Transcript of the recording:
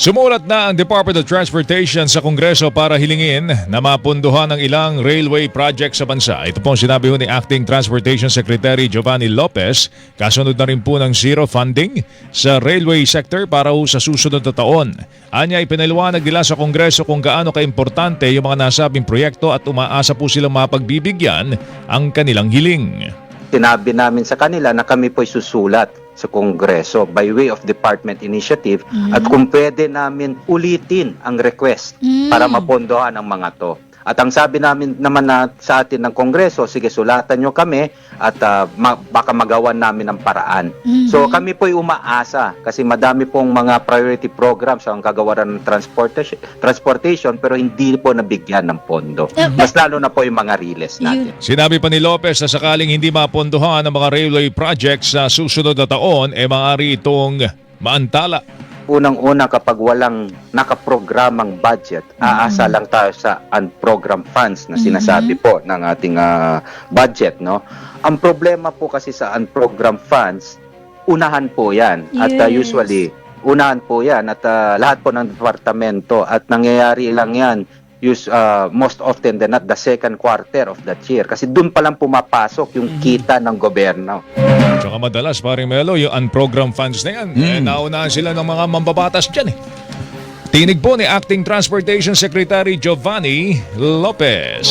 Sumulat na ang Department of Transportation sa Kongreso para hilingin na mapunduhan ang ilang railway project sa bansa. Ito po ang sinabi ho ni Acting Transportation Secretary Giovanni Lopez. Kasunod na rin po ng zero funding sa railway sector para sa susunod na taon. Anya ipinaliwanag nila sa Kongreso kung gaano kaimportante yung mga nasabing proyekto at umaasa po silang mapagbibigyan ang kanilang hiling. Sinabi namin sa kanila na kami po'y susulat sa Kongreso by way of department initiative at kung pwede namin ulitin ang request para mapondohan ang mga to. At ang sabi namin naman na sa atin ng Kongreso, sige sulatan nyo kami at ah, ma- baka magawan namin ng paraan. So kami po'y umaasa kasi madami pong mga priority programs ang kagawaran ng transportation, transportation pero hindi po nabigyan ng pondo. Eh, Mas lalo na po yung mga riles natin. Sinabi pa ni Lopez na sakaling hindi mapondohan ang mga railway projects sa susunod na taon, eh maaari itong maantala. Unang-una kapag walang nakaprogramang budget, aasa lang tayo sa unprogrammed funds na sinasabi po ng ating ah, budget, no? Ang problema po kasi sa unprogrammed funds, unahan po 'yan. At ah, Yes. usually unahan po 'yan. At ah, lahat po ng departamento. At nangyayari lang 'yan use ah, most often than not the second quarter of that year. Kasi doon pa lang pumapasok yung kita ng gobyerno. Tsaka madalas, paring Melo, yung unprogrammed funds na yan, eh, naunahan sila ng mga mambabatas dyan eh. Tinig po ni Acting Transportation Secretary Giovanni Lopez.